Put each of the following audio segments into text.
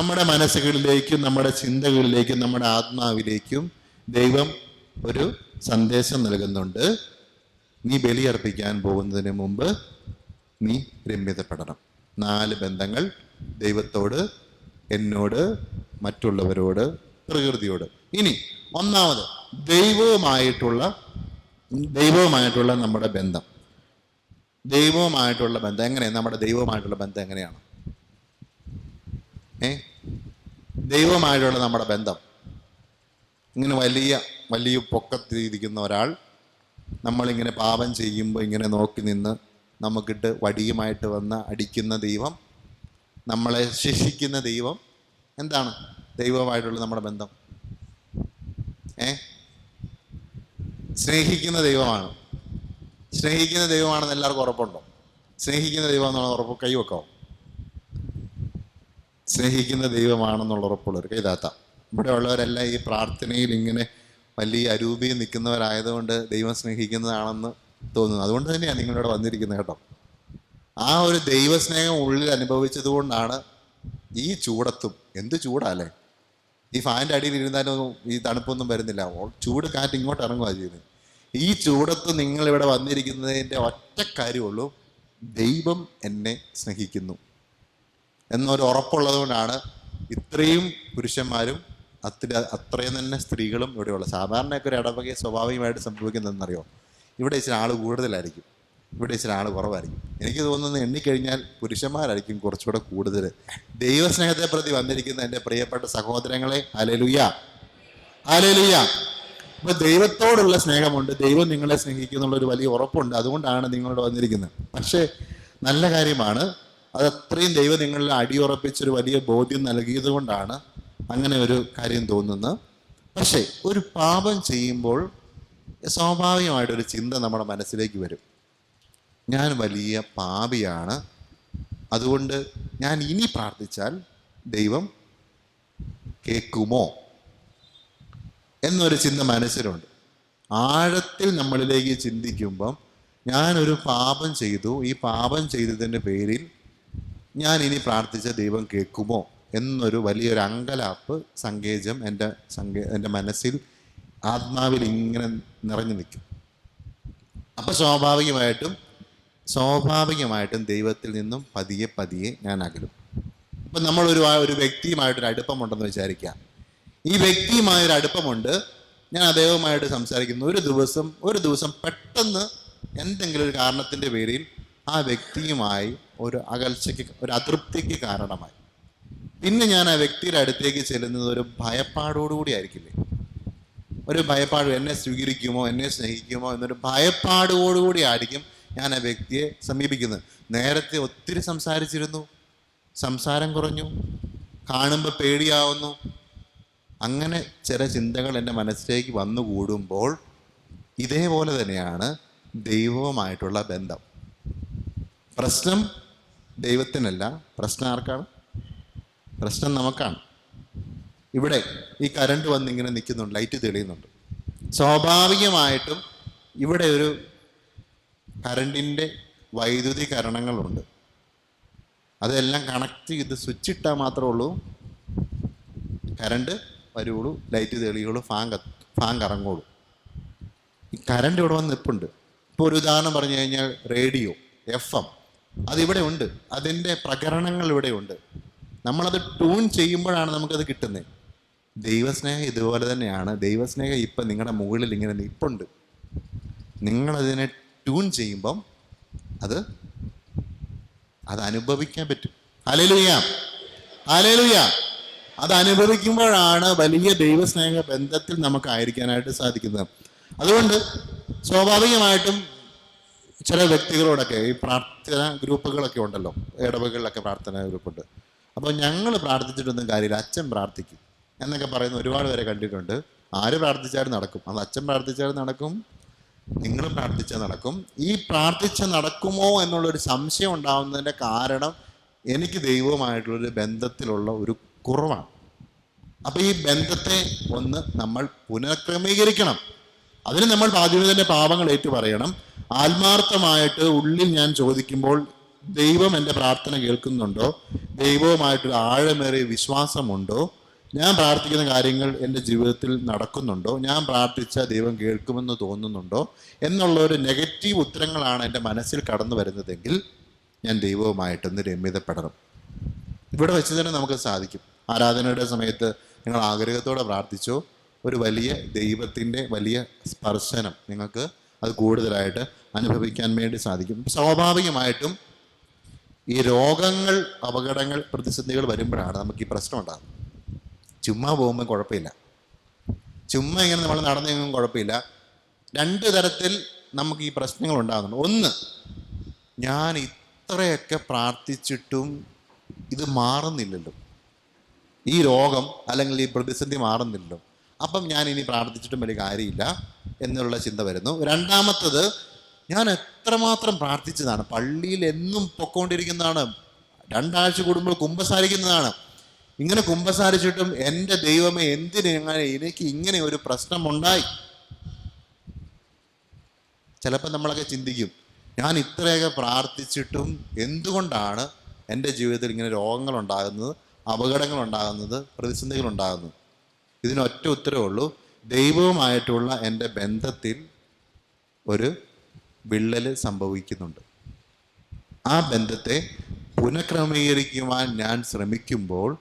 നമ്മുടെ മനസ്സുകളിലേക്കും നമ്മുടെ ചിന്തകളിലേക്കും നമ്മുടെ ആത്മാവിലേക്കും ദൈവം ഒരു സന്ദേശം നൽകുന്നുണ്ട്. നീ ബലിയർപ്പിക്കാൻ പോകുന്നതിന് മുമ്പ് നീ രമ്യതപ്പെടണം. നാല് ബന്ധങ്ങൾ ദൈവത്തോട് എന്നോട് മറ്റുള്ളവരോട് പ്രകൃതിയോട്. ഇനി ഒന്നാമത് ദൈവവുമായിട്ടുള്ള ദൈവവുമായിട്ടുള്ള നമ്മുടെ ബന്ധം. ദൈവവുമായിട്ടുള്ള ബന്ധം എങ്ങനെയാണ് നമ്മുടെ ദൈവവുമായിട്ടുള്ള ബന്ധം എങ്ങനെയാണ്? ഏ? ദൈവവുമായിട്ടുള്ള നമ്മുടെ ബന്ധം. ഇങ്ങനെ വലിയ വലിയ പൊക്കത്തിരിക്കുന്ന ഒരാൾ നമ്മളിങ്ങനെ പാപം ചെയ്യുമ്പോൾ ഇങ്ങനെ നോക്കി നിന്ന് നമുക്കിട്ട് വടിയുമായിട്ട് വന്ന് അടിക്കുന്ന ദൈവം നമ്മളെ ശിക്ഷിക്കുന്ന ദൈവം എന്താണ് ദൈവമായിട്ടുള്ള നമ്മുടെ ബന്ധം? ഏ? സ്നേഹിക്കുന്ന ദൈവമാണ്. സ്നേഹിക്കുന്ന ദൈവമാണെന്ന് എല്ലാവർക്കും ഉറപ്പുണ്ടോ? സ്നേഹിക്കുന്ന ദൈവം എന്നുള്ള ഉറപ്പ് കൈവെക്കാവും സ്നേഹിക്കുന്ന ദൈവമാണെന്നുള്ള ഉറപ്പുള്ളവർക്ക് കൈതാത്ത ഇവിടെ ഉള്ളവരെല്ലാം ഈ പ്രാർത്ഥനയിൽ ഇങ്ങനെ വലിയ അരൂപി നിൽക്കുന്നവരായതുകൊണ്ട് ദൈവം സ്നേഹിക്കുന്നതാണെന്ന് തോന്നുന്നു. അതുകൊണ്ട് തന്നെയാണ് നിങ്ങളിവിടെ വന്നിരിക്കുന്നത് കേട്ടോ. ആ ഒരു ദൈവസ്നേഹം ഉള്ളിൽ അനുഭവിച്ചത് കൊണ്ടാണ് ഈ ചൂടത്തും. എന്ത് ചൂടാല്ലേ ഈ ഫാന്റെ അടിയിൽ ഇരുന്നാലും ഈ തണുപ്പൊന്നും വരുന്നില്ല. ചൂട് കാറ്റ് ഇങ്ങോട്ട് ഇറങ്ങുക ചെയ്യുന്നത് ഈ ചൂടത്ത് നിങ്ങൾ ഇവിടെ വന്നിരിക്കുന്നതിന്റെ ഒറ്റ കാര്യമുള്ളൂ ദൈവം എന്നെ സ്നേഹിക്കുന്നു. എന്നൊരു ഉറപ്പുള്ളതുകൊണ്ടാണ് ഇത്രയും പുരുഷന്മാരും അത്ര അത്രയും തന്നെ സ്ത്രീകളും ഇവിടെയുള്ളത് സാധാരണയൊക്കെ ഒരു ഇടവകയെ സ്വാഭാവികമായിട്ട് സംഭവിക്കുന്നതെന്നറിയോ? ഇവിടെ ഇച്ചിരി ആൾ കൂടുതലായിരിക്കും. ഇവിടെ ഇച്ചിരി ആൾ കുറവായിരിക്കും. എനിക്ക് തോന്നുന്നത് എണ്ണിക്കഴിഞ്ഞാൽ പുരുഷന്മാരായിരിക്കും കുറച്ചുകൂടെ കൂടുതൽ. ദൈവസ്നേഹത്തെ പ്രതി വന്നിരിക്കുന്ന എന്റെ പ്രിയപ്പെട്ട സഹോദരങ്ങളെ അലലുയ അലലുയ അപ്പൊ ദൈവത്തോടുള്ള സ്നേഹമുണ്ട്. ദൈവം നിങ്ങളെ സ്നേഹിക്കുന്നുള്ള ഒരു വലിയ ഉറപ്പുണ്ട്. അതുകൊണ്ടാണ് നിങ്ങളോട് വന്നിരിക്കുന്നത്. പക്ഷേ നല്ല കാര്യമാണ് അത് അത്രയും ദൈവം നിങ്ങളിൽ അടിയുറപ്പിച്ചൊരു വലിയ ബോധ്യം നൽകിയത് കൊണ്ടാണ് അങ്ങനെ ഒരു കാര്യം തോന്നുന്നത്. പക്ഷേ ഒരു പാപം ചെയ്യുമ്പോൾ സ്വാഭാവികമായിട്ടൊരു ചിന്ത നമ്മുടെ മനസ്സിലേക്ക് വരും. ഞാൻ വലിയ പാപിയാണ്. അതുകൊണ്ട് ഞാൻ ഇനി പ്രാർത്ഥിച്ചാൽ ദൈവം കേൾക്കുമോ? എന്നൊരു ചിന്ത മനസ്സിലുണ്ട്. ആഴത്തിൽ നമ്മളിലേക്ക് ചിന്തിക്കുമ്പം ഞാനൊരു പാപം ചെയ്തു. ഈ പാപം ചെയ്തതിന്റെ പേരിൽ ഞാൻ ഇനി പ്രാർത്ഥിച്ച ദൈവം കേൾക്കുമോ എന്നൊരു വലിയൊരു അങ്കലാപ്പ് സങ്കേജം എന്റെ സങ്കേ എന്റെ മനസ്സിൽ ആത്മാവിൽ ഇങ്ങനെ നിറഞ്ഞു നിൽക്കും. അപ്പോൾ സ്വാഭാവികമായിട്ടും സ്വാഭാവികമായിട്ടും ദൈവത്തിൽ നിന്നും പതിയെ പതിയെ ഞാൻ അകലും. ഇപ്പം നമ്മളൊരു ഒരു വ്യക്തിയുമായിട്ടൊരു അടുപ്പമുണ്ടെന്ന് വിചാരിക്കാം. ഈ വ്യക്തിയുമായൊരു അടുപ്പമുണ്ട്. ഞാൻ അദ്ദേഹവുമായിട്ട് സംസാരിക്കുന്നു. ഒരു ദിവസം ഒരു ദിവസം പെട്ടെന്ന് എന്തെങ്കിലും ഒരു കാരണത്തിന്റെ പേരിൽ ആ വ്യക്തിയുമായി ഒരു അകൽച്ചയ്ക്ക് ഒരു അതൃപ്തിക്ക് കാരണമായി. പിന്നെ ഞാൻ ആ വ്യക്തിയുടെ അടുത്തേക്ക് ചെല്ലുന്നത് ഒരു ഭയപ്പാടോടുകൂടി ആയിരിക്കില്ലേ? ഒരു ഭയപ്പാട് എന്നെ സ്വീകരിക്കുമോ എന്നെ സ്നേഹിക്കുമോ എന്നൊരു ഭയപ്പാടോടുകൂടി ആയിരിക്കും ഞാൻ ആ വ്യക്തിയെ സമീപിക്കുന്നത്. നേരത്തെ ഒത്തിരി സംസാരിച്ചിരുന്നു. സംസാരം കുറഞ്ഞു. കാണുമ്പോൾ പേടിയാവുന്നു. അങ്ങനെ ചില ചിന്തകൾ എന്റെ മനസ്സിലേക്ക് വന്നുകൂടുമ്പോൾ ഇതേപോലെ തന്നെയാണ് ദൈവവുമായിട്ടുള്ള ബന്ധം. പ്രശ്നം ദൈവത്തിനല്ല പ്രശ്നം ആർക്കാണ്? പ്രശ്നം നമുക്കാണ്. ഇവിടെ ഈ കരണ്ട് വന്ന് ഇങ്ങനെ നിൽക്കുന്നുണ്ട് ലൈറ്റ് തെളിയുന്നുണ്ട്. സ്വാഭാവികമായിട്ടും ഇവിടെ ഒരു കരണ്ടിന്റെ വൈദ്യുതീകരണങ്ങളുണ്ട് അതെല്ലാം കണക്ട് ചെയ്ത് സ്വിച്ച് ഇട്ടാൽ മാത്രമേ ഉള്ളൂ. കരണ്ട് വരുള്ളൂ ലൈറ്റ് തെളിയുള്ളൂ ഫാൻ ഫാൻ കറങ്ങുള്ളൂ. ഈ കരണ്ട് ഇവിടെ വന്ന് നിൽപ്പുണ്ട്. ഇപ്പോൾ ഒരു ഉദാഹരണം പറഞ്ഞു കഴിഞ്ഞാൽ റേഡിയോ എഫ് എം. അതിവിടെ ഉണ്ട്. അതിന്റെ പ്രകരണങ്ങൾ ഇവിടെ ഉണ്ട്. നമ്മളത് ട്യൂൺ ചെയ്യുമ്പോഴാണ് നമുക്കത് കിട്ടുന്നത്. ദൈവസ്നേഹം ഇതുപോലെ തന്നെയാണ്. ദൈവസ്നേഹം ഇപ്പം നിങ്ങളുടെ മുകളിൽ ഇങ്ങനെ നിപ്പുണ്ട്. നിങ്ങളതിനെ ട്യൂൺ ചെയ്യുമ്പം അത് അത് അനുഭവിക്കാൻ പറ്റും. അലലുയാം അലലുയാം അത് അനുഭവിക്കുമ്പോഴാണ് വലിയ ദൈവസ്നേഹ ബന്ധത്തിൽ നമുക്ക് ആയിരിക്കാനായിട്ട് സാധിക്കുന്നത്. അതുകൊണ്ട് സ്വാഭാവികമായിട്ടും ചില വ്യക്തികളോടൊക്കെ ഈ പ്രാർത്ഥന ഗ്രൂപ്പുകളൊക്കെ ഉണ്ടല്ലോ. ഇടവകളിലൊക്കെ പ്രാർത്ഥന ഗ്രൂപ്പുണ്ട്. അപ്പോൾ ഞങ്ങൾ പ്രാർത്ഥിച്ചിട്ടൊന്നും കാര്യമില്ല. അച്ഛൻ പ്രാർത്ഥിക്കും. എന്നൊക്കെ പറയുന്ന ഒരുപാട് പേരെ കണ്ടിട്ടുണ്ട്. ആര് പ്രാർത്ഥിച്ചാലും നടക്കും. അത് അച്ഛൻ പ്രാർത്ഥിച്ചാലും നടക്കും. നിങ്ങൾ പ്രാർത്ഥിച്ചാൽ നടക്കും. ഈ പ്രാർത്ഥിച്ച നടക്കുമോ എന്നുള്ളൊരു സംശയം ഉണ്ടാവുന്നതിന്റെ കാരണം എനിക്ക് ദൈവവുമായിട്ടുള്ളൊരു ബന്ധത്തിലുള്ള ഒരു കുറവാണ്. അപ്പോൾ ഈ ബന്ധത്തെ ഒന്ന് നമ്മൾ പുനഃക്രമീകരിക്കണം. അതിന് നമ്മൾ തന്നെ പാപങ്ങൾ ഏറ്റു പറയണം ആത്മാർത്ഥമായിട്ട് ഉള്ളിൽ ഞാൻ ചോദിക്കുമ്പോൾ ദൈവം എന്റെ പ്രാർത്ഥന കേൾക്കുന്നുണ്ടോ? ദൈവവുമായിട്ടൊരു ആഴമേറിയ വിശ്വാസമുണ്ടോ? ഞാൻ പ്രാർത്ഥിക്കുന്ന കാര്യങ്ങൾ എന്റെ ജീവിതത്തിൽ നടക്കുന്നുണ്ടോ? ഞാൻ പ്രാർത്ഥിച്ച ദൈവം കേൾക്കുമെന്ന് തോന്നുന്നുണ്ടോ? എന്നുള്ള ഒരു നെഗറ്റീവ് ഉത്തരങ്ങളാണ് എന്റെ മനസ്സിൽ കടന്നു വരുന്നതെങ്കിൽ ഞാൻ ദൈവവുമായിട്ടൊന്ന് രമ്യതപ്പെടണം. ഇവിടെ വെച്ച് തന്നെ നമുക്ക് സാധിക്കും. ആരാധനയുടെ സമയത്ത് നിങ്ങൾ ആഗ്രഹത്തോടെ പ്രാർത്ഥിച്ചോ? ഒരു വലിയ ദൈവത്തിന്റെ വലിയ സ്പർശനം നിങ്ങൾക്ക് അത് കൂടുതലായിട്ട് അനുഭവിക്കാൻ വേണ്ടി സാധിക്കും. സ്വാഭാവികമായിട്ടും ഈ രോഗങ്ങൾ അപകടങ്ങൾ പ്രതിസന്ധികൾ വരുമ്പോഴാണ് നമുക്ക് ഈ പ്രശ്നം ഉണ്ടാകുന്നത് ചുമ്മാ പോകുമ്പോൾ കുഴപ്പമില്ല. ചുമ്മാ ഇങ്ങനെ നമ്മൾ നടന്നെങ്കിലും കുഴപ്പമില്ല. രണ്ട് തരത്തിൽ നമുക്ക് ഈ പ്രശ്നങ്ങൾ ഉണ്ടാകുന്നുണ്ട് ഒന്ന് ഞാൻ ഇത്രയൊക്കെ പ്രാർത്ഥിച്ചിട്ടും ഇത് മാറുന്നില്ലല്ലോ. ഈ രോഗം അല്ലെങ്കിൽ ഈ പ്രതിസന്ധി മാറുന്നില്ലല്ലോ. അപ്പം ഞാൻ ഇനി പ്രാർത്ഥിച്ചിട്ടും വലിയ കാര്യമില്ല എന്നുള്ള ചിന്ത വരുന്നു. രണ്ടാമത്തത് ഞാൻ എത്രമാത്രം പ്രാർത്ഥിച്ചതാണ്? പള്ളിയിൽ എന്നും പൊക്കോണ്ടിരിക്കുന്നതാണ്. രണ്ടാഴ്ച കൂടുമ്പോൾ കുമ്പസാരിക്കുന്നതാണ്. ഇങ്ങനെ കുമ്പസാരിച്ചിട്ടും എന്റെ ദൈവമേ എന്തിനെങ്ങനെ എനിക്ക് ഇങ്ങനെ ഒരു പ്രശ്നമുണ്ടായി? ചിലപ്പോൾ നമ്മളൊക്കെ ചിന്തിക്കും ഞാൻ ഇത്രയൊക്കെ പ്രാർത്ഥിച്ചിട്ടും എന്തുകൊണ്ടാണ് എന്റെ ജീവിതത്തിൽ ഇങ്ങനെ രോഗങ്ങൾ ഉണ്ടാകുന്നത് അപകടങ്ങൾ ഉണ്ടാകുന്നത് പ്രതിസന്ധികൾ ഉണ്ടാകുന്നത് ഇതിനൊറ്റ ഉത്തരവേ ഉള്ളൂ. ദൈവവുമായിട്ടുള്ള എന്റെ ബന്ധത്തിൽ ഒരു വിള്ളൽ സംഭവിക്കുന്നുണ്ട്. ആ ബന്ധത്തെ പുനഃക്രമീകരിക്കുവാൻ ഞാൻ ശ്രമിക്കുമ്പോൾ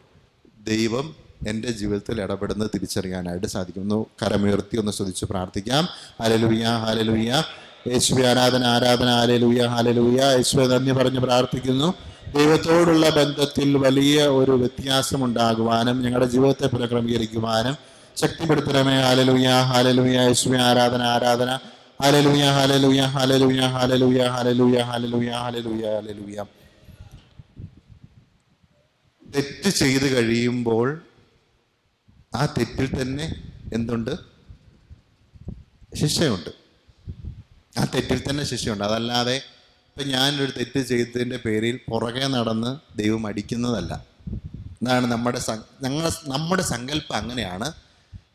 ദൈവം എന്റെ ജീവിതത്തിൽ ഇടപെടുന്നത് തിരിച്ചറിയാനായിട്ട് സാധിക്കുന്നു. കരമുയർത്തി ഒന്ന് ശ്രദ്ധിച്ച് പ്രാർത്ഥിക്കാം. ഹലലുയ്യ ഹലലുയ്യ യേശുവി ആരാധന ആരാധന. ഹാലലുയ ഹാലലുയ യേശുവെ നന്ദി പറഞ്ഞ് പ്രാർത്ഥിക്കുന്നു. ദൈവത്തോടുള്ള ബന്ധത്തിൽ വലിയ ഒരു വ്യത്യാസം ഉണ്ടാകുവാനും ഞങ്ങളുടെ ജീവിതത്തെ പുനഃക്രമീകരിക്കുവാനും ശക്തിപ്പെടുത്തണമേ. ഹാലലുയ ഹാലലുയ യേശുവി ആരാധന ആരാധന. ഹാലലുയ ഹാലലുയ ഹാലലുയ ഹാലലുയ ഹാലലുയ ഹാലലുയ ഹാലലുയ ഹാലലുയ തെറ്റ് ചെയ്ത് കഴിയുമ്പോൾ ആ തെറ്റിൽ തന്നെ എന്തുണ്ട്? ശിക്ഷയുണ്ട്. ആ തെറ്റിൽ തന്നെ ശിക്ഷയുണ്ട്. അതല്ലാതെ ഇപ്പം ഞാനൊരു തെറ്റ് ചെയ്തതിന്റെ പേരിൽ പുറകെ നടന്ന് ദൈവം അടിക്കുന്നതല്ല. എന്നാണ് നമ്മുടെ ഞങ്ങൾ നമ്മുടെ സങ്കല്പം അങ്ങനെയാണ്.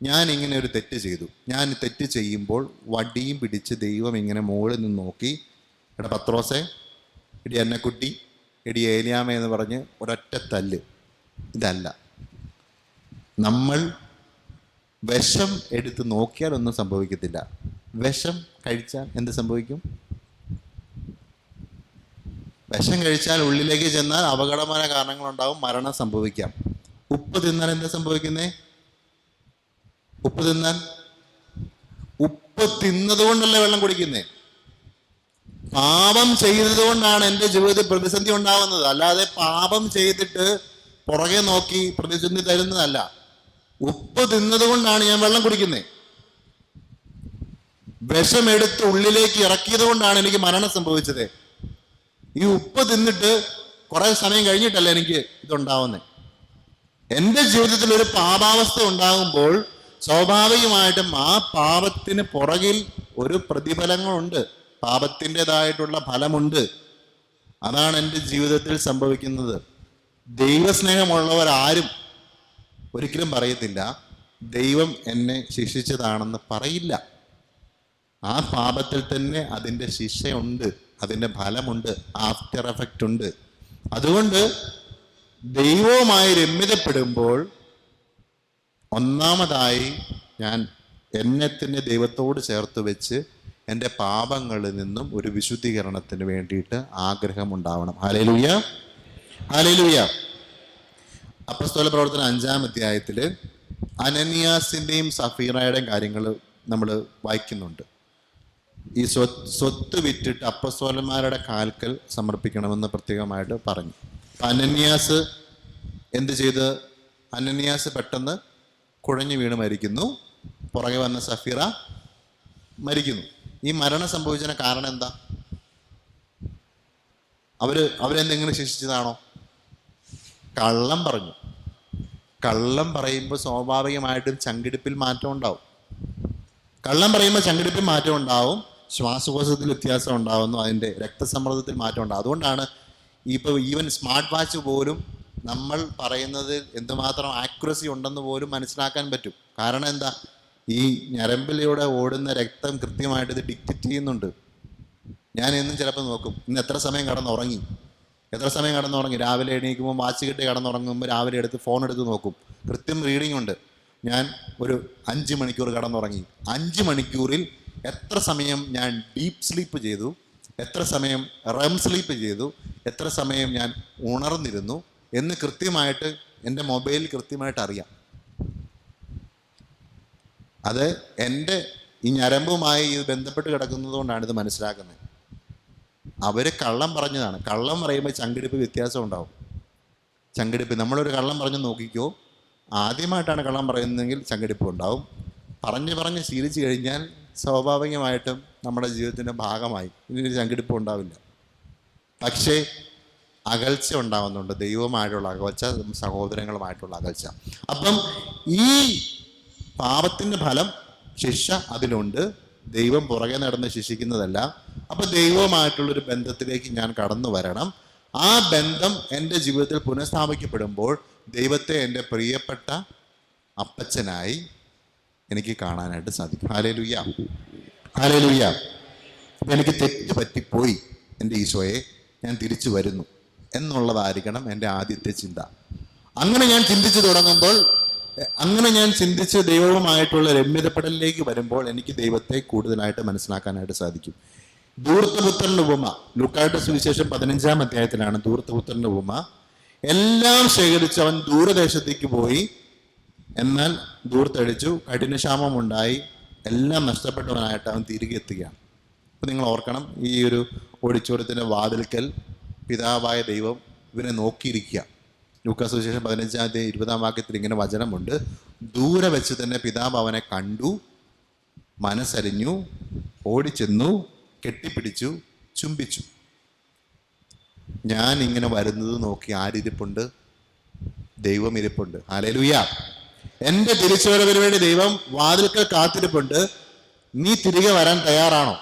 ഞാൻ ഇങ്ങനെ ഒരു തെറ്റ് ചെയ്തു. ഞാൻ തെറ്റ് ചെയ്യുമ്പോൾ വടിയും പിടിച്ച് ദൈവം ഇങ്ങനെ മുകളിൽ നിന്ന് നോക്കി എടാ പത്രോസെ ഇടി അന്നക്കുട്ടി ഇടി ഏലിയാമ എന്ന് പറഞ്ഞ് ഒരൊറ്റ തല്ല്. ഇതല്ല. നമ്മൾ വിഷം എടുത്ത് നോക്കിയാൽ ഒന്നും സംഭവിക്കത്തില്ല. വിഷം കഴിച്ചാൽ എന്ത് സംഭവിക്കും? വിഷം കഴിച്ചാൽ ഉള്ളിലേക്ക് ചെന്നാൽ അപകടമായ കാരണങ്ങളുണ്ടാവും മരണം സംഭവിക്കാം. ഉപ്പ് തിന്നാൽ എന്താ സംഭവിക്കുന്നേ? ഉപ്പ് തിന്നാൽ? ഉപ്പ് തിന്നതുകൊണ്ടല്ലേ വെള്ളം കുടിക്കുന്നേ? പാപം ചെയ്തതുകൊണ്ടാണ് എന്റെ ജീവിതത്തിൽ പ്രതിസന്ധി ഉണ്ടാവുന്നത് അല്ലാതെ പാപം ചെയ്തിട്ട് പുറകെ നോക്കി പ്രതിസന്ധി തരുന്നതല്ല. ഉപ്പ് തിന്നതുകൊണ്ടാണ് ഞാൻ വെള്ളം കുടിക്കുന്നത് വിഷമെടുത്ത് ഉള്ളിലേക്ക് ഇറക്കിയത് കൊണ്ടാണ് എനിക്ക് മരണം സംഭവിച്ചത്. ഈ ഉപ്പ് തിന്നിട്ട് കുറെ സമയം കഴിഞ്ഞിട്ടല്ല എനിക്ക് ഇതുണ്ടാവുന്നത് എന്റെ ജീവിതത്തിൽ ഒരു പാപാവസ്ഥ ഉണ്ടാകുമ്പോൾ സ്വാഭാവികമായിട്ടും ആ പാപത്തിന് പുറകിൽ ഒരു പ്രതിഫലങ്ങളുണ്ട്. പാപത്തിന്റെതായിട്ടുള്ള ഫലമുണ്ട്. അതാണ് എന്റെ ജീവിതത്തിൽ സംഭവിക്കുന്നത്. ദൈവസ്നേഹമുള്ളവരാരും ഒരിക്കലും പറയത്തില്ല ദൈവം എന്നെ ശിക്ഷിച്ചതാണെന്ന് പറയില്ല. ആ പാപത്തിൽ തന്നെ അതിന്റെ ശിക്ഷയുണ്ട്. അതിന്റെ ഫലമുണ്ട് ആഫ്റ്റർ എഫക്റ്റ് ഉണ്ട്. അതുകൊണ്ട് ദൈവവുമായി രമ്യതപ്പെടുമ്പോൾ ഒന്നാമതായി ഞാൻ എന്നെ തന്നെ ദൈവത്തോട് ചേർത്ത് വെച്ച് എന്റെ പാപങ്ങളിൽ നിന്നും ഒരു വിശുദ്ധീകരണത്തിന് വേണ്ടിയിട്ട് ആഗ്രഹം ഉണ്ടാവണം ഹാലേലുയ്യ ഹാലേലുയ്യ അപ്പസ്തോല പ്രവർത്തന അഞ്ചാം അധ്യായത്തിൽ അനന്യാസിന്റെയും സഫീറയുടെയും കാര്യങ്ങൾ നമ്മൾ വായിക്കുന്നുണ്ട്. ഈ സ്വ സ്വത്ത് വിറ്റിട്ട് അപ്പസ്വലന്മാരുടെ കാൽക്കൽ സമർപ്പിക്കണമെന്ന് പ്രത്യേകമായിട്ട് പറഞ്ഞു. അനന്യാസ് എന്ത് ചെയ്ത്? അനന്യാസ് പെട്ടെന്ന് കുഴഞ്ഞു വീണ് മരിക്കുന്നു. പുറകെ വന്ന സഫീറ മരിക്കുന്നു. ഈ മരണം സംഭവിച്ചതിന് കാരണം എന്താ? അവർ അവരെന്തെങ്കിലും ശിക്ഷിച്ചതാണോ കള്ളം പറഞ്ഞു. കള്ളം പറയുമ്പോൾ സ്വാഭാവികമായിട്ടും ചങ്കിടിപ്പിൽ മാറ്റം ഉണ്ടാവും. കള്ളം പറയുമ്പോൾ ചങ്കിടിപ്പിൽ മാറ്റം ഉണ്ടാവും. ശ്വാസകോശത്തിൽ വ്യത്യാസം ഉണ്ടാകുന്നു അതിന്റെ രക്തസമ്മർദ്ദത്തിൽ മാറ്റം ഉണ്ടാകും അതുകൊണ്ടാണ് ഇപ്പോൾ ഈവൻ സ്മാർട്ട് വാച്ച് പോലും നമ്മൾ പറയുന്നത് എന്തുമാത്രം ആക്യുറസി ഉണ്ടെന്ന് പോലും മനസ്സിലാക്കാൻ പറ്റും. കാരണം എന്താ? ഈ ഞരമ്പിലൂടെ ഓടുന്ന രക്തം കൃത്യമായിട്ട് ഇത് ഡിക്റ്റ് ചെയ്യുന്നുണ്ട്. ഞാൻ എന്നും ചിലപ്പോൾ നോക്കും ഇന്ന് എത്ര സമയം കടന്നുറങ്ങി? എത്ര സമയം കടന്നുറങ്ങി? രാവിലെ എണീക്കുമ്പോൾ വാച്ച് കിട്ടി കടന്നുറങ്ങുമ്പോൾ രാവിലെ എടുത്ത് ഫോൺ എടുത്ത് നോക്കും. കൃത്യം റീഡിംഗ് ഉണ്ട്. ഞാൻ ഒരു അഞ്ച് മണിക്കൂർ കടന്നുറങ്ങി. അഞ്ച് മണിക്കൂറിൽ എത്ര സമയം ഞാൻ ഡീപ്പ് സ്ലീപ്പ് ചെയ്തു? എത്ര സമയം റം സ്ലീപ്പ് ചെയ്തു? എത്ര സമയം ഞാൻ ഉണർന്നിരുന്നു? എന്ന് കൃത്യമായിട്ട് എന്റെ മൊബൈലിൽ കൃത്യമായിട്ട് അറിയാം. അത് എന്റെ ഈ ഞരമ്പുമായി ഇത് ബന്ധപ്പെട്ട് കിടക്കുന്നത് കൊണ്ടാണ് ഇത് മനസ്സിലാക്കുന്നത്. അവർ കള്ളം പറഞ്ഞതാണ്. കള്ളം പറയുമ്പോൾ ചങ്കിടിപ്പ് വ്യത്യാസം ഉണ്ടാവും. ചങ്കിടിപ്പ് നമ്മളൊരു കള്ളം പറഞ്ഞ് നോക്കിക്കോ. ആദ്യമായിട്ടാണ് കള്ളം പറയുന്നതെങ്കിൽ ചങ്കിടിപ്പ് ഉണ്ടാവും. പറഞ്ഞ് പറഞ്ഞ് ശീലിച്ചു കഴിഞ്ഞാൽ സ്വാഭാവികമായിട്ടും നമ്മുടെ ജീവിതത്തിന്റെ ഭാഗമായി ഇനി ഒരു ചങ്കിടിപ്പ് ഉണ്ടാവില്ല. പക്ഷേ അകൽച്ച ഉണ്ടാവുന്നുണ്ട്. ദൈവമായിട്ടുള്ള അകൽച്ച സഹോദരങ്ങളുമായിട്ടുള്ള അകൽച്ച. അപ്പം ഈ പാപത്തിന്റെ ഫലം ശിക്ഷ അതിലുണ്ട്. ദൈവം പുറകെ നടന്ന് ശിക്ഷിക്കുന്നതല്ല. അപ്പം ദൈവവുമായിട്ടുള്ളൊരു ബന്ധത്തിലേക്ക് ഞാൻ കടന്നു വരണം. ആ ബന്ധം എന്റെ ജീവിതത്തിൽ പുനഃസ്ഥാപിക്കപ്പെടുമ്പോൾ ദൈവത്തെ എന്റെ പ്രിയപ്പെട്ട അപ്പച്ചനായി എനിക്ക് കാണാനായിട്ട് സാധിക്കും. ഹാലേലുയ്യ ഹാലേലുയ്യ അപ്പം എനിക്ക് തെറ്റ് പറ്റിപ്പോയി. എന്റെ ഈശോയെ ഞാൻ തിരിച്ചു വരുന്നു എന്നുള്ളതായിരിക്കണം എന്റെ ആദ്യത്തെ ചിന്ത. അങ്ങനെ ഞാൻ ചിന്തിച്ചു തുടങ്ങുമ്പോൾ അങ്ങനെ ഞാൻ ചിന്തിച്ച് ദൈവവുമായിട്ടുള്ള രമ്യതപ്പെടലിലേക്ക് വരുമ്പോൾ എനിക്ക് ദൈവത്തെ കൂടുതലായിട്ട് മനസ്സിലാക്കാനായിട്ട് സാധിക്കും. ദൂർത്തപുത്രന്റെ ഉപമ ലുക്കായിട്ട് സുവിശേഷം പതിനഞ്ചാം അധ്യായത്തിലാണ് ദൂർത്തപുത്രന്റെ ഉപമ. എല്ലാം ശേഖരിച്ച് അവൻ ദൂരദേശത്തേക്ക് പോയി എന്നാൽ ദൂർത്തടിച്ചു കഠിനക്ഷാമമുണ്ടായി എല്ലാം നഷ്ടപ്പെട്ടവനായിട്ട് അവൻ തിരികെ എത്തുകയാണ്. അപ്പം നിങ്ങൾ ഓർക്കണം ഈ ഒരു ഓടിച്ചോടത്തിന്റെ വാതിൽക്കൽ പിതാവായ ദൈവം ഇവനെ നോക്കിയിരിക്കുക. ലൂക്കാസ് വിശേഷം പതിനഞ്ചാം തീയതി ഇരുപതാം വാക്യത്തിൽ ഇങ്ങനെ വചനമുണ്ട്. ദൂരെ വെച്ച് തന്നെ പിതാവ് അവനെ കണ്ടു മനസ്സരിഞ്ഞു ഓടിച്ചെന്നു കെട്ടിപ്പിടിച്ചു ചുംബിച്ചു. ഞാൻ ഇങ്ങനെ വരുന്നത് നോക്കി ആരിരിപ്പുണ്ട്? ദൈവം ഇരിപ്പുണ്ട്. ഹാലലുയ്യ എന്റെ തിരിച്ചുവരവിന് വേണ്ടി ദൈവം വാതിൽക്കൽ കാത്തിരിപ്പുണ്ട്. നീ തിരികെ വരാൻ തയ്യാറാണോ?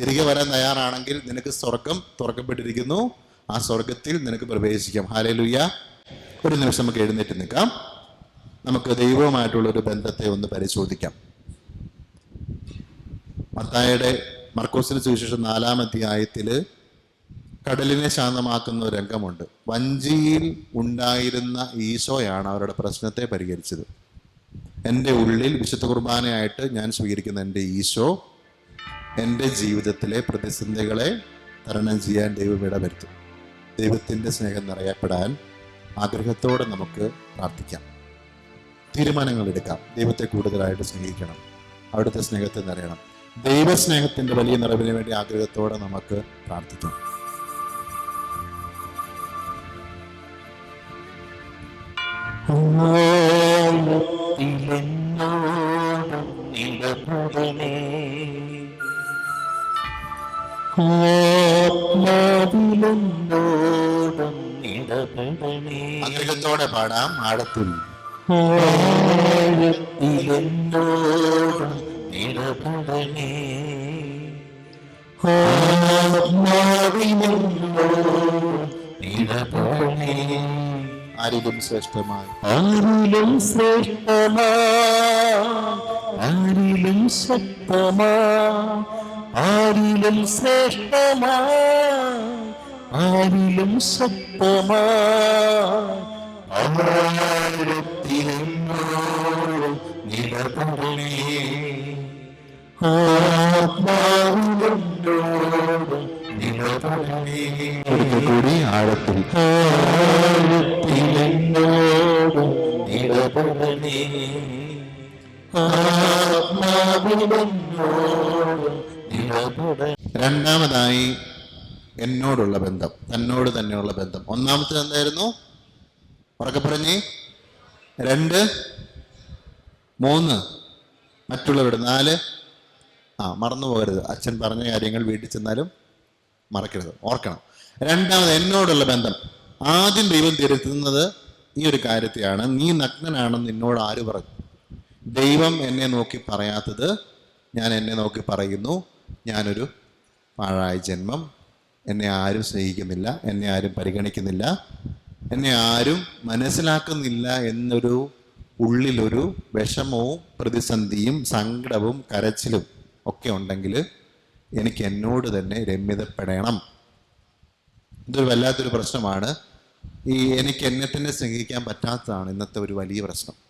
തിരികെ വരാൻ തയ്യാറാണെങ്കിൽ നിനക്ക് സ്വർഗം തുറക്കപ്പെട്ടിരിക്കുന്നു. ആ സ്വർഗത്തിൽ നിനക്ക് പ്രവേശിക്കാം. ഹാലലുയ്യ ഒരു നിമിഷം നമുക്ക് എഴുന്നേറ്റ് നിൽക്കാം. നമുക്ക് ദൈവവുമായിട്ടുള്ള ഒരു ബന്ധത്തെ ഒന്ന് പരിശോധിക്കാം. മത്തായുടെ മർക്കോസിന് സുവിശേഷം നാലാം അധ്യായത്തിൽ കടലിനെ ശാന്തമാക്കുന്ന ഒരു രംഗമുണ്ട്. വഞ്ചിയിൽ ഉണ്ടായിരുന്ന ഈശോയാണ് അവരുടെ പ്രശ്നത്തെ പരിഹരിച്ചത്. എന്റെ ഉള്ളിൽ വിശുദ്ധ കുർബാനയായിട്ട് ഞാൻ സ്വീകരിക്കുന്ന എന്റെ ഈശോ എന്റെ ജീവിതത്തിലെ പ്രതിസന്ധികളെ തരണം ചെയ്യാൻ ദൈവം ഇടവരുത്തും. ദൈവത്തിന്റെ സ്നേഹം നിറയപ്പെടാൻ ആഗ്രഹത്തോടെ നമുക്ക് പ്രാർത്ഥിക്കാം. തീരുമാനങ്ങൾ എടുക്കാം. ദൈവത്തെ കൂടുതലായിട്ട് സ്നേഹിക്കണം. അവിടുത്തെ സ്നേഹത്തെ നിറയണം. ദൈവസ്നേഹത്തിന്റെ വലിയ നിറവിന് വേണ്ടി ആഗ്രഹത്തോടെ നമുക്ക് പ്രാർത്ഥിക്കാം. ആഗ്രഹത്തോടെ പാടാം ആഴത്തിൽ ആഴത്തിലെന്നോടും ഇടപെടണേ ആത്മാവിലെന്നോടും ഇടപെടണേ ആരിലും ശ്രേഷ്ഠമായി. ആരിലും ശ്രേഷ്ഠമാ ആരിലും ശക്തമാ ആരിലും ആരിലും ശക്തമാ. ആയിരത്തിലെന്നോടും നിലപടണേ കൂടി ആഴത്തിൽ രണ്ടാമതായി എന്നോടുള്ള ബന്ധം തന്നോട് തന്നെയുള്ള ബന്ധം. ഒന്നാമത്തെ എന്തായിരുന്നു? ഉറക്കെ പറഞ്ഞേ. രണ്ട് മൂന്ന് മറ്റുള്ളവരുടെ നാല്. ആ മറന്നു പോകരുത് അച്ഛൻ പറഞ്ഞ കാര്യങ്ങൾ വീട്ടിൽ ചെന്നാലും മറക്കരുത്. ഓർക്കണം. രണ്ടാമത് എന്നോടുള്ള ബന്ധം. ആദ്യം ദൈവം തിരുത്തുന്നത് ഈ ഒരു കാര്യത്തെയാണ്. നീ നഗ്നനാണെന്ന് നിന്നോട് ആര് പറഞ്ഞു? ദൈവം എന്നെ നോക്കി പറയാത്തത് ഞാൻ എന്നെ നോക്കി പറയുന്നു. ഞാനൊരു പാഴായ ജന്മം. എന്നെ ആരും സ്നേഹിക്കുന്നില്ല. എന്നെ ആരും പരിഗണിക്കുന്നില്ല. എന്നെ ആരും മനസ്സിലാക്കുന്നില്ല എന്നൊരു ഉള്ളിലൊരു വിഷമവും പ്രതിസന്ധിയും സങ്കടവും കരച്ചിലും ഒക്കെ ഉണ്ടെങ്കിൽ എനിക്ക് എന്നോട് തന്നെ രമ്യതപ്പെടണം. ഇതൊരു വല്ലാത്തൊരു പ്രശ്നമാണ്. ഈ എനിക്ക് എന്നെ തന്നെ സ്നേഹിക്കാൻ പറ്റാത്തതാണ് ഇന്നത്തെ ഒരു വലിയ പ്രശ്നം.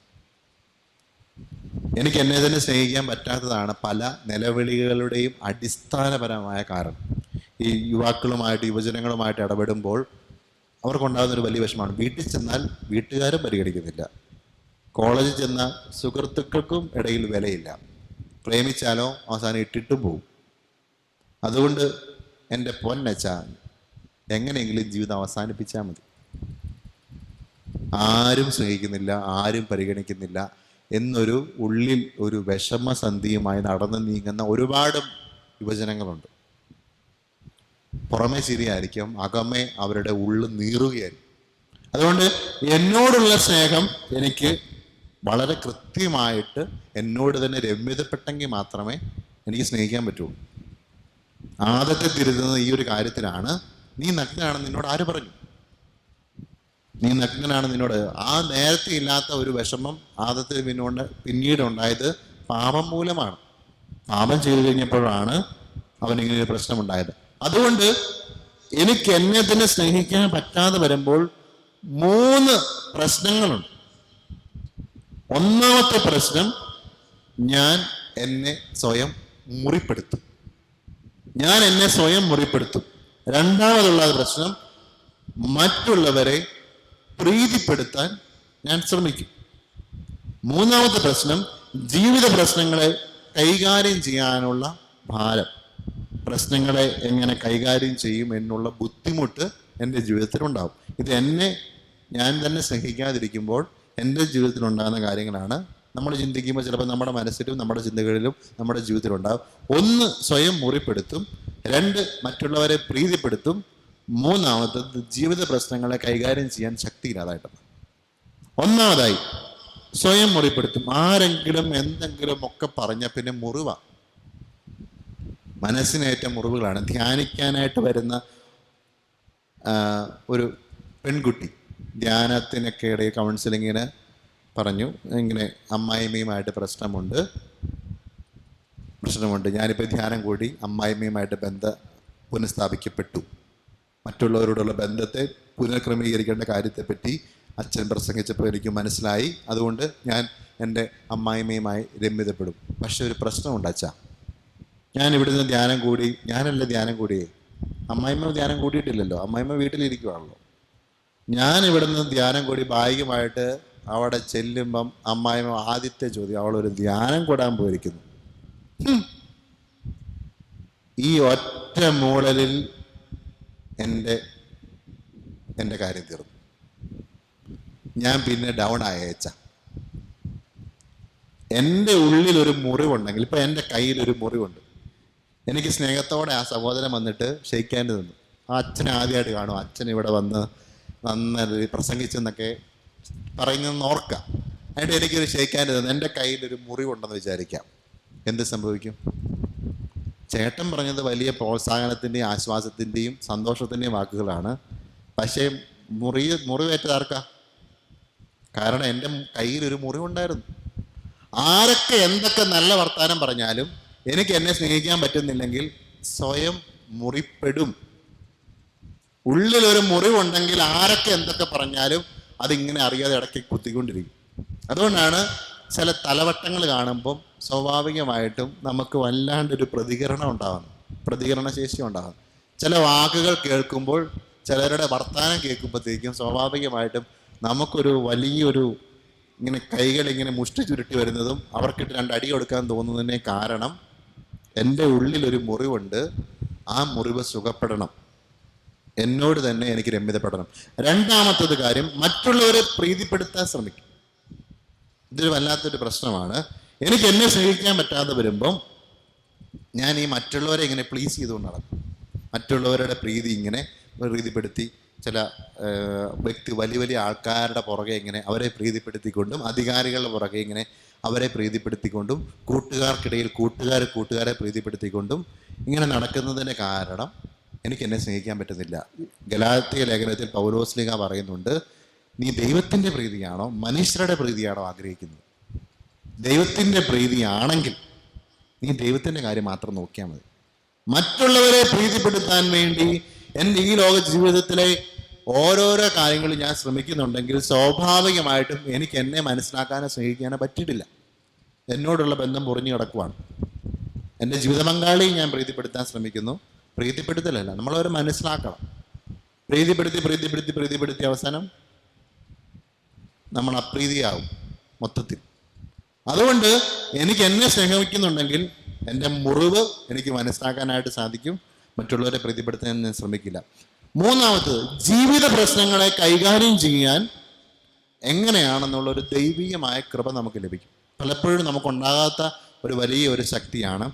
എനിക്ക് എന്നെ തന്നെ സ്നേഹിക്കാൻ പറ്റാത്തതാണ് പല നിലവിളികളുടെയും അടിസ്ഥാനപരമായ കാരണം. ഈ യുവാക്കളുമായിട്ട് യുവജനങ്ങളുമായിട്ട് ഇടപെടുമ്പോൾ അവർക്കുണ്ടാകുന്ന ഒരു വലിയ വിഷമമാണ്. വീട്ടിൽ ചെന്നാൽ വീട്ടുകാരും പരിഗണിക്കുന്നില്ല. കോളേജിൽ ചെന്ന സുഹൃത്തുക്കൾക്കും ഇടയിൽ വിലയില്ല. പ്രേമിച്ചാലോ അവസാനം ഇട്ടിട്ടും പോവും. അതുകൊണ്ട് എന്റെ പൊന്നച്ച എങ്ങനെയെങ്കിലും ജീവിതം അവസാനിപ്പിച്ചാൽ മതി. ആരും സ്നേഹിക്കുന്നില്ല ആരും പരിഗണിക്കുന്നില്ല എന്നൊരു ഉള്ളിൽ ഒരു വിഷമസന്ധിയുമായി നടന്നു നീങ്ങുന്ന ഒരുപാട് യുവജനങ്ങളുണ്ട്. പുറമെ ശരിയായിരിക്കും അകമേ അവരുടെ ഉള്ളു നീറുകയായിരിക്കും. അതുകൊണ്ട് എന്നോടുള്ള സ്നേഹം എനിക്ക് വളരെ കൃത്യമായിട്ട് എന്നോട് തന്നെ രമ്യതപ്പെട്ടെങ്കിൽ മാത്രമേ എനിക്ക് സ്നേഹിക്കാൻ പറ്റുള്ളൂ. ആദത്തെ തിരുതുന്നത് ഈ ഒരു കാര്യത്തിലാണ്. നീ നഗ്നാണെന്ന് നിന്നോട് ആര് പറഞ്ഞു? നീ നഗ്നനാണ് നിന്നോട്. ആ നേരത്തെ ഇല്ലാത്ത ഒരു വിഷമം ആദത്തിൽ പിന്നോണ്ട് പിന്നീട് ഉണ്ടായത് പാപം മൂലമാണ്. പാപം ചെയ്തു കഴിഞ്ഞപ്പോഴാണ് അവൻ ഇങ്ങനെ ഒരു പ്രശ്നമുണ്ടായത്. അതുകൊണ്ട് എനിക്ക് എന്നെ തന്നെ സ്നേഹിക്കാൻ പറ്റാതെ വരുമ്പോൾ മൂന്ന് പ്രശ്നങ്ങളുണ്ട്. ഒന്നാമത്തെ പ്രശ്നം ഞാൻ എന്നെ സ്വയം മുറിപ്പെടുത്തും. ഞാൻ എന്നെ സ്വയം മുറിപ്പെടുത്തും. രണ്ടാമതുള്ള പ്രശ്നം മറ്റുള്ളവരെ പ്രീതിപ്പെടുത്താൻ ഞാൻ ശ്രമിക്കും. മൂന്നാമത്തെ പ്രശ്നം ജീവിത പ്രശ്നങ്ങളെ കൈകാര്യം ചെയ്യാനുള്ള ഭാരം. പ്രശ്നങ്ങളെ എങ്ങനെ കൈകാര്യം ചെയ്യും എന്നുള്ള ബുദ്ധിമുട്ട് എന്റെ ജീവിതത്തിൽ ഉണ്ടാകും ഇത് എന്നെ ഞാൻ തന്നെ സ്നേഹിക്കാതിരിക്കുമ്പോൾ എന്റെ ജീവിതത്തിൽ ഉണ്ടാകുന്ന കാര്യങ്ങളാണ് നമ്മൾ ചിന്തിക്കുമ്പോൾ ചിലപ്പോൾ നമ്മുടെ മനസ്സിലും നമ്മുടെ ചിന്തകളിലും നമ്മുടെ ജീവിതത്തിലും ഉണ്ടാകും ഒന്ന് സ്വയം മുറിപ്പെടുത്തും രണ്ട് മറ്റുള്ളവരെ പ്രീതിപ്പെടുത്തും മൂന്നാമത്തത് ജീവിത പ്രശ്നങ്ങളെ കൈകാര്യം ചെയ്യാൻ ശക്തിയില്ലാതായിട്ടാണ് ഒന്നാമതായി സ്വയം മുറിപ്പെടുത്തും. ആരെങ്കിലും എന്തെങ്കിലും ഒക്കെ പറഞ്ഞ പിന്നെ മുറിവ. മനസ്സിനേറ്റ മുറിവുകളാണ്. ധ്യാനിക്കാനായിട്ട് വരുന്ന ഒരു പെൺകുട്ടി ധ്യാനത്തിനൊക്കെ ഇടയിൽ കൗൺസിലിങ്ങിന് പറഞ്ഞു. ഇങ്ങനെ അമ്മായിമ്മയുമായിട്ട് പ്രശ്നമുണ്ട്. പ്രശ്നമുണ്ട്. ഞാനിപ്പോൾ ധ്യാനം കൂടി അമ്മായിമ്മയുമായിട്ട് ബന്ധം പുനഃസ്ഥാപിക്കപ്പെട്ടു. മറ്റുള്ളവരോടുള്ള ബന്ധത്തെ പുനഃക്രമീകരിക്കേണ്ട കാര്യത്തെപ്പറ്റി അച്ഛൻ പ്രസംഗിച്ചപ്പോൾ എനിക്ക് മനസ്സിലായി. അതുകൊണ്ട് ഞാൻ എന്റെ അമ്മായിമ്മയുമായി രമ്യതപ്പെടും. പക്ഷെ ഒരു പ്രശ്നമുണ്ട് അച്ഛാ. ഞാൻ ഇവിടുന്ന് ധ്യാനം കൂടി ഞാനല്ല ധ്യാനം കൂടിയേ. അമ്മായിമ്മ ധ്യാനം കൂടിയിട്ടില്ലല്ലോ. അമ്മായിമ്മ വീട്ടിലിരിക്കുവാണല്ലോ. ഞാൻ ഇവിടുന്ന് ധ്യാനം കൂടി ബായികമായിട്ട് അവിടെ ചെല്ലുമ്പം അമ്മായിമ്മ ആദ്യത്തെ ചോദ്യം അവളൊരു ധ്യാനം കൂടാൻ പോയിരിക്കുന്നു. ഈ ഒറ്റ മൂളലിൽ എന്റെ എന്റെ കാര്യം തീർന്നു. ഞാൻ പിന്നെ ഡൗൺ ആയച്ച. എന്റെ ഉള്ളിൽ ഒരു മുറിവുണ്ടെങ്കിൽ ഇപ്പം എന്റെ കയ്യിൽ ഒരു മുറിവുണ്ട്. എനിക്ക് സ്നേഹത്തോടെ ആ സഹോദരൻ വന്നിട്ട് ക്ഷയിക്കേണ്ടി നിന്നു. ആ അച്ഛനെ ആദ്യമായിട്ട് കാണും. അച്ഛൻ ഇവിടെ വന്ന് നന്നായി പ്രസംഗിച്ചെന്നൊക്കെ പറയുന്നതെന്ന് ഓർക്കാം. അതിന്റെ എനിക്കൊരു ഷെയ്ക്കാന്റെ എന്റെ കയ്യിലൊരു മുറിവുണ്ടെന്ന് വിചാരിക്കാം. എന്ത് സംഭവിക്കും? ചേട്ടൻ പറഞ്ഞത് വലിയ പ്രോത്സാഹനത്തിന്റെയും ആശ്വാസത്തിന്റെയും സന്തോഷത്തിന്റെയും വാക്കുകളാണ്. പക്ഷേ മുറി മുറിവേറ്റത് ആർക്കാ? കാരണം എന്റെ കയ്യിൽ ഒരു മുറിവുണ്ടായിരുന്നു. ആരൊക്കെ എന്തൊക്കെ നല്ല വർത്താനം പറഞ്ഞാലും എനിക്ക് എന്നെ സ്നേഹിക്കാൻ പറ്റുന്നില്ലെങ്കിൽ സ്വയം മുറിപ്പെടും. ഉള്ളിലൊരു മുറിവുണ്ടെങ്കിൽ ആരൊക്കെ എന്തൊക്കെ പറഞ്ഞാലും അതിങ്ങനെ അറിയാതെ ഇടയ്ക്ക് കുത്തിക്കൊണ്ടിരിക്കും. അതുകൊണ്ടാണ് ചില തലവട്ടങ്ങൾ കാണുമ്പം സ്വാഭാവികമായിട്ടും നമുക്ക് വല്ലാണ്ടൊരു പ്രതികരണം ഉണ്ടാകുന്നു പ്രതികരണ ശേഷി ഉണ്ടാകുന്നു ചില വാക്കുകൾ കേൾക്കുമ്പോൾ ചിലരുടെ വർത്തമാനം കേൾക്കുമ്പോഴത്തേക്കും സ്വാഭാവികമായിട്ടും നമുക്കൊരു വലിയൊരു ഇങ്ങനെ കൈകൾ ഇങ്ങനെ മുഷ്ടി ചുരുട്ടി വരുന്നതും അവർക്കിട്ട് രണ്ട് അടി കൊടുക്കാൻ തോന്നുന്നതിനെ കാരണം എന്റെ ഉള്ളിലൊരു മുറിവുണ്ട്. ആ മുറിവ് സുഖപ്പെടണം. എന്നോട് തന്നെ എനിക്ക് രമ്യതപ്പെടണം രണ്ടാമത്തത് കാര്യം മറ്റുള്ളവരെ പ്രീതിപ്പെടുത്താൻ ശ്രമിക്കും. ഇതൊരു വല്ലാത്തൊരു പ്രശ്നമാണ്. എനിക്ക് എന്നെ സ്നേഹിക്കാൻ പറ്റാതെ വരുമ്പം ഞാൻ ഈ മറ്റുള്ളവരെ ഇങ്ങനെ പ്ലീസ് ചെയ്തുകൊണ്ട് നടക്കും. മറ്റുള്ളവരുടെ പ്രീതി ഇങ്ങനെ പ്രീതിപ്പെടുത്തി ചില വ്യക്തി വലിയ വലിയ ആൾക്കാരുടെ പുറകെ ഇങ്ങനെ അവരെ പ്രീതിപ്പെടുത്തിക്കൊണ്ടും അധികാരികളുടെ പുറകെ ഇങ്ങനെ അവരെ പ്രീതിപ്പെടുത്തിക്കൊണ്ടും കൂട്ടുകാർക്കിടയിൽ കൂട്ടുകാർ കൂട്ടുകാരെ പ്രീതിപ്പെടുത്തിക്കൊണ്ടും ഇങ്ങനെ നടക്കുന്നതിന്റെ കാരണം എനിക്ക് എന്നെ സ്നേഹിക്കാൻ പറ്റുന്നില്ല. ഗലാത്തിയ ലേഖനത്തിൽ പൗലോസ്ലിക പറയുന്നുണ്ട് നീ ദൈവത്തിന്റെ പ്രീതിയാണോ മനുഷ്യരുടെ പ്രീതിയാണോ ആഗ്രഹിക്കുന്നത്? ദൈവത്തിന്റെ പ്രീതിയാണെങ്കിൽ നീ ദൈവത്തിന്റെ കാര്യം മാത്രം നോക്കിയാൽ മതി. മറ്റുള്ളവരെ പ്രീതിപ്പെടുത്താൻ വേണ്ടി എന്റെ ഈ ലോക ജീവിതത്തിലെ ഓരോരോ കാര്യങ്ങളും ഞാൻ ശ്രമിക്കുന്നുണ്ടെങ്കിൽ സ്വാഭാവികമായിട്ടും എനിക്ക് എന്നെ മനസ്സിലാക്കാനോ സ്നേഹിക്കാനോ പറ്റിയിട്ടില്ല. എന്നോടുള്ള ബന്ധം പൊറിഞ്ഞു കിടക്കുവാണ്. എന്റെ ജീവിത ഞാൻ പ്രീതിപ്പെടുത്താൻ ശ്രമിക്കുന്നു. പ്രീതിപ്പെടുത്തലല്ല. നമ്മളവരെ മനസ്സിലാക്കണം. പ്രീതിപ്പെടുത്തി പ്രീതിപ്പെടുത്തി പ്രീതിപ്പെടുത്തി അവസാനം നമ്മൾ അപ്രീതിയാവും മൊത്തത്തിൽ. അതുകൊണ്ട് എനിക്ക് എന്നെ സ്നേഹിക്കുന്നുണ്ടെങ്കിൽ എന്റെ മുറിവ് എനിക്ക് മനസ്സിലാക്കാനായിട്ട് സാധിക്കും. മറ്റുള്ളവരെ പ്രീതിപ്പെടുത്താൻ ഞാൻ ശ്രമിക്കില്ല. മൂന്നാമത് ജീവിത പ്രശ്നങ്ങളെ കൈകാര്യം ചെയ്യാൻ എങ്ങനെയാണെന്നുള്ള ഒരു ദൈവീയമായ കൃപ നമുക്ക് ലഭിക്കും. പലപ്പോഴും നമുക്കുണ്ടാകാത്ത ഒരു വലിയ ഒരു ശക്തിയാണ്.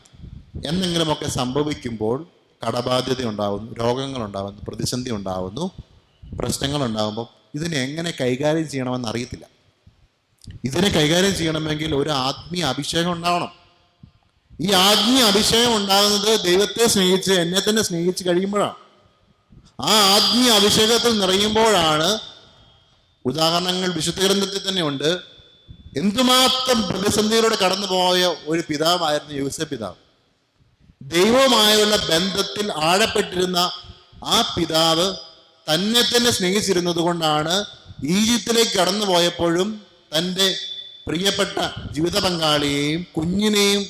എന്തെങ്കിലുമൊക്കെ സംഭവിക്കുമ്പോൾ കടബാധ്യത ഉണ്ടാകുന്നു രോഗങ്ങൾ ഉണ്ടാകുന്നു പ്രതിസന്ധി ഉണ്ടാകുന്നു പ്രശ്നങ്ങൾ ഉണ്ടാകുമ്പോൾ ഇതിനെ എങ്ങനെ കൈകാര്യം ചെയ്യണമെന്ന് അറിയത്തില്ല. ഇതിനെ കൈകാര്യം ചെയ്യണമെങ്കിൽ ഒരു ആത്മീയ അഭിഷേകം ഉണ്ടാവണം. ഈ ആത്മീയ അഭിഷേകം ഉണ്ടാകുന്നത് ദൈവത്തെ സ്നേഹിച്ച് എന്നെ തന്നെ സ്നേഹിച്ച് കഴിയുമ്പോഴാണ്. ആ ആത്മീയ അഭിഷേകത്തിൽ നിറയുമ്പോഴാണ് ഉദാഹരണങ്ങൾ വിശുദ്ധ ഗ്രന്ഥത്തിൽ തന്നെ ഉണ്ട്. എന്തുമാത്രം പ്രതിസന്ധിയിലൂടെ കടന്നുപോയ ഒരു പിതാവായിരുന്നു യൂസഫ് പിതാവ്. ദൈവവുമായുള്ള ബന്ധത്തിൽ ആഴപ്പെട്ടിരുന്ന ആ പിതാവ് തന്നെ തന്നെ സ്നേഹിച്ചിരുന്നത് കൊണ്ടാണ് ഈജിപ്തിലേക്ക് കടന്നു പോയപ്പോഴും തന്റെ പ്രിയപ്പെട്ട ജീവിത പങ്കാളിയെയും കുഞ്ഞിനെയും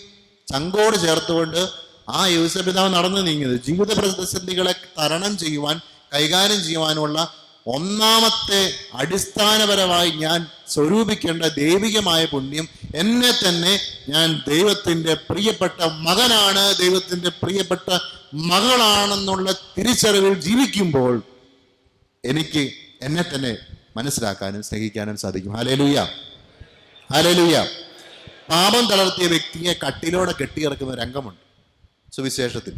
ചങ്കോട് ചേർത്തുകൊണ്ട് ആ യൂസഫ് പിതാവ് നടന്നു നീങ്ങിയത്. ജീവിത പ്രതിസന്ധികളെ തരണം ചെയ്യുവാൻ കൈകാര്യം ചെയ്യുവാനുള്ള ഒന്നാമത്തെ അടിസ്ഥാനപരമായി ഞാൻ സ്വരൂപിക്കേണ്ട ദൈവികമായ പുണ്യം എന്നെ തന്നെ ഞാൻ ദൈവത്തിന്റെ പ്രിയപ്പെട്ട മകനാണ് ദൈവത്തിന്റെ പ്രിയപ്പെട്ട മകളാണെന്നുള്ള തിരിച്ചറിവിൽ ജീവിക്കുമ്പോൾ എനിക്ക് എന്നെ തന്നെ മനസ്സിലാക്കാനും സ്നേഹിക്കാനും സാധിക്കും. ഹാലേലൂയ ഹാലേലൂയ പാപം തളർത്തിയ വ്യക്തിയെ കട്ടിലോടെ കെട്ടിയിറക്കുന്ന രംഗമുണ്ട് സുവിശേഷത്തിൽ.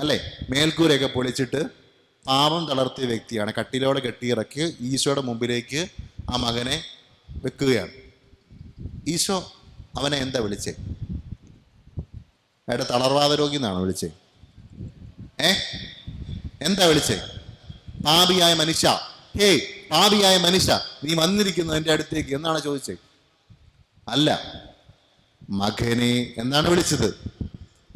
അല്ലേ? മേൽക്കൂരയൊക്കെ പൊളിച്ചിട്ട് പാപം തളർത്തിയ വ്യക്തിയാണ്. കട്ടിലോടെ കെട്ടിയിറക്കി ഈശോയുടെ മുമ്പിലേക്ക് ആ മകനെ വെക്കുകയാണ്. ഈശോ അവനെ എന്താ വിളിച്ചേ? അയാളുടെ തളർവാദ രോഗി എന്നാണ് വിളിച്ചേ? ഏ? എന്താ വിളിച്ചേ? പാപിയായ മനുഷ്യ. ഹേ പാപിയായ മനുഷ്യ നീ വന്നിരിക്കുന്നു എന്റെ അടുത്തേക്ക് എന്നാണ് ചോദിച്ചേ? അല്ല. മകനെ എന്നാണ് വിളിച്ചത്?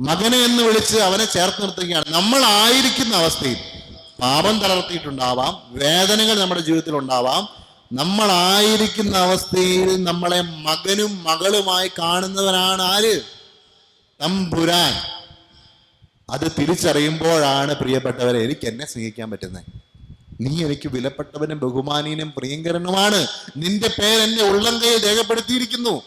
മകനെ എന്ന് വിളിച്ച് അവനെ ചേർത്ത് നിർത്തുകയാണ്. നമ്മൾ ആയിരിക്കുന്ന അവസ്ഥയിൽ പാപം തളർത്തിയിട്ടുണ്ടാവാം വേദനകൾ നമ്മുടെ ജീവിതത്തിൽ ഉണ്ടാവാം നമ്മളായിരിക്കുന്ന അവസ്ഥയിൽ നമ്മളെ മകനും മകളുമായി കാണുന്നവനാണ് ആര്? തമ്പുരാൻ. അത് തിരിച്ചറിയുമ്പോഴാണ് പ്രിയപ്പെട്ടവരെ എനിക്ക് എന്നെ സ്നേഹിക്കാൻ പറ്റുന്നത്. നീ എനിക്ക് വിലപ്പെട്ടവനും ബഹുമാനീനും പ്രിയങ്കരനുമാണ്. നിന്റെ പേര് എന്നെ ഉള്ളം കൈയിൽ രേഖപ്പെടുത്തിയിരിക്കുന്നു.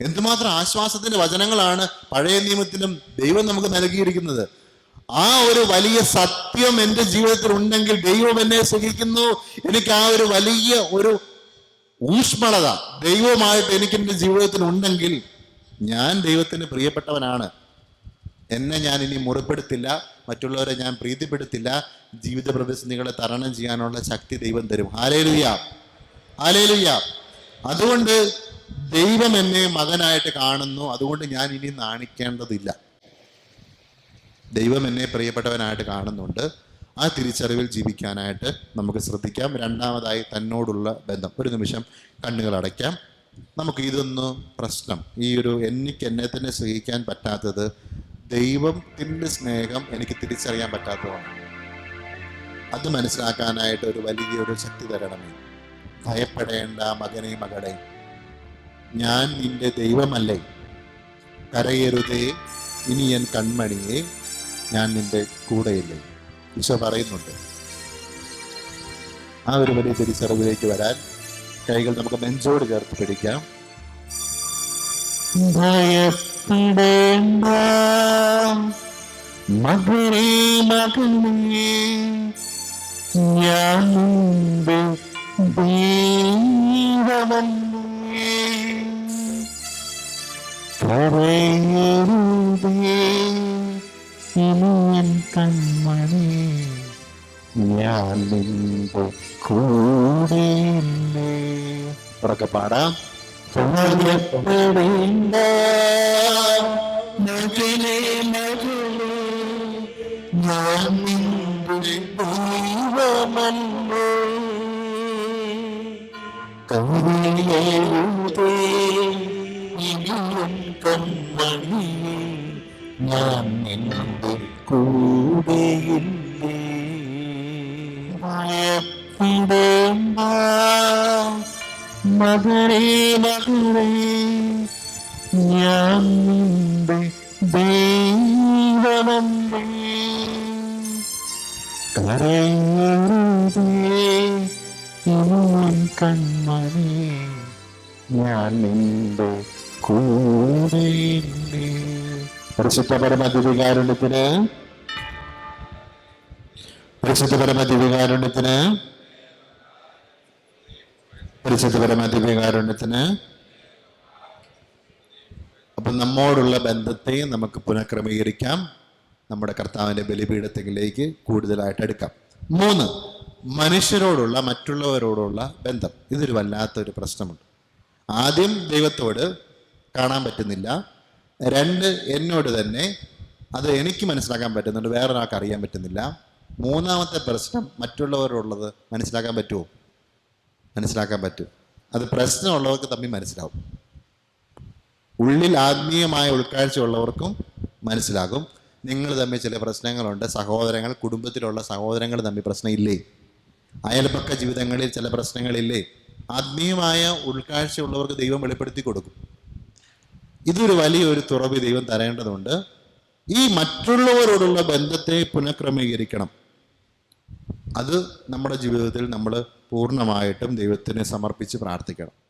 എന്തുമാത്രം ആശ്വാസത്തിന്റെ വചനങ്ങളാണ് പഴയ നിയമത്തിലും ദൈവം നമുക്ക് നൽകിയിരിക്കുന്നത്. ആ ഒരു വലിയ സത്യം എന്റെ ജീവിതത്തിൽ ഉണ്ടെങ്കിൽ ദൈവം എന്നെ സുഖിക്കുന്നു എനിക്ക് ആ ഒരു വലിയ ഒരു ഊഷ്മളത ദൈവമായിട്ട് എനിക്ക് എന്റെ ജീവിതത്തിൽ ഉണ്ടെങ്കിൽ ഞാൻ ദൈവത്തിന് പ്രിയപ്പെട്ടവനാണ്. എന്നെ ഞാൻ ഇനി മുറിപ്പെടുത്തില്ല. മറ്റുള്ളവരെ ഞാൻ പ്രീതിപ്പെടുത്തില്ല. ജീവിത പ്രതിസന്ധികളെ തരണം ചെയ്യാനുള്ള ശക്തി ദൈവം തരും. ഹാലേലുയ്യ ഹാലേലുയ്യ അതുകൊണ്ട് ദൈവം എന്നെ മകനായിട്ട് കാണുന്നു. അതുകൊണ്ട് ഞാൻ ഇനി നാണിക്കേണ്ടതില്ല. ദൈവം എന്നെ പ്രിയപ്പെട്ടവനായിട്ട് കാണുന്നുണ്ട്. ആ തിരിച്ചറിവിൽ ജീവിക്കാനായിട്ട് നമുക്ക് ശ്രദ്ധിക്കാം. രണ്ടാമതായി തന്നോടുള്ള ബന്ധം. ഒരു നിമിഷം കണ്ണുകൾ അടയ്ക്കാം. നമുക്ക് ഇതൊന്ന് പ്രശ്നം. ഈ ഒരു എനിക്ക് എന്നെ തന്നെ സ്നേഹിക്കാൻ പറ്റാത്തത് ദൈവത്തിന്റെ സ്നേഹം എനിക്ക് തിരിച്ചറിയാൻ പറ്റാത്തതാണ്. അത് മനസ്സിലാക്കാനായിട്ട് ഒരു വലിയൊരു ശക്തി തരണമേ. ഭയപ്പെടേണ്ട മകനെ മകളെ. ഞാൻ നിന്റെ ദൈവമല്ലേ. കരയരുതേ. ഇനി എൻ കൺമണിയെ ഞാൻ നിന്റെ കൂടെയില്ലേ? ഈശോ പറയുന്നുണ്ട് ആ ഒരു വലിയ തിരിച്ചറിവിലേക്ക് വരാൻ കൈകൾ നമുക്ക് നെഞ്ചോട് ചേർത്ത് പിടിക്കാം. ഭയപ്പെടേണ്ട മകനെ മകനെ ഞാൻ നിന്റെ കൂടെയില്ലേ ഉറക്കെ പാടാം. മകളെ മകളെ ഞാൻ നിന്റെ ദൈവമല്ലേ. കരയരുതേ ഇനിയും പരിശുദ്ധ പരമദിവികാരുണ്യത്തിന് അപ്പം നമ്മോടുള്ള ബന്ധത്തെ നമുക്ക് പുനഃക്രമീകരിക്കാം. നമ്മുടെ കർത്താവിന്റെ ബലിപീഠത്തിലേക്ക് കൂടുതലായിട്ട് എടുക്കാം. മൂന്ന് മനുഷ്യരോടുള്ള മറ്റുള്ളവരോടുള്ള ബന്ധം. ഇതൊരു വല്ലാത്തൊരു പ്രശ്നമുണ്ട്. ആദ്യം ദൈവത്തോട് കാണാൻ പറ്റുന്നില്ല. രണ്ട് എന്നോട് തന്നെ അത് എനിക്ക് മനസ്സിലാക്കാൻ പറ്റുന്നുണ്ട്. വേറൊരാൾക്ക് അറിയാൻ പറ്റുന്നില്ല. മൂന്നാമത്തെ പ്രശ്നം മറ്റുള്ളവരോടുള്ളത് മനസ്സിലാക്കാൻ പറ്റുമോ? മനസ്സിലാക്കാൻ പറ്റും. അത് പ്രശ്നമുള്ളവർക്ക് തമ്മിൽ മനസ്സിലാവും. ഉള്ളിൽ ആത്മീയമായ ഉൾക്കാഴ്ചയുള്ളവർക്കും മനസ്സിലാകും. നിങ്ങൾ തമ്മിൽ ചില പ്രശ്നങ്ങളുണ്ട്. സഹോദരങ്ങൾ കുടുംബത്തിലുള്ള സഹോദരങ്ങൾ തമ്മിൽ പ്രശ്നമില്ലേ? അയൽപക്ക ജീവിതങ്ങളിൽ ചില പ്രശ്നങ്ങളില്ലേ? ആത്മീയമായ ഉൾക്കാഴ്ചയുള്ളവർക്ക് ദൈവം വെളിപ്പെടുത്തി കൊടുക്കും. ഇതൊരു വലിയൊരു തുറവ് ദൈവം തരേണ്ടതുണ്ട്. ഈ മറ്റുള്ളവരോടുള്ള ബന്ധത്തെ പുനഃക്രമീകരിക്കണം. അത് നമ്മുടെ ജീവിതത്തിൽ നമ്മൾ പൂർണമായിട്ടും ദൈവത്തിന് സമർപ്പിച്ച് പ്രാർത്ഥിക്കണം.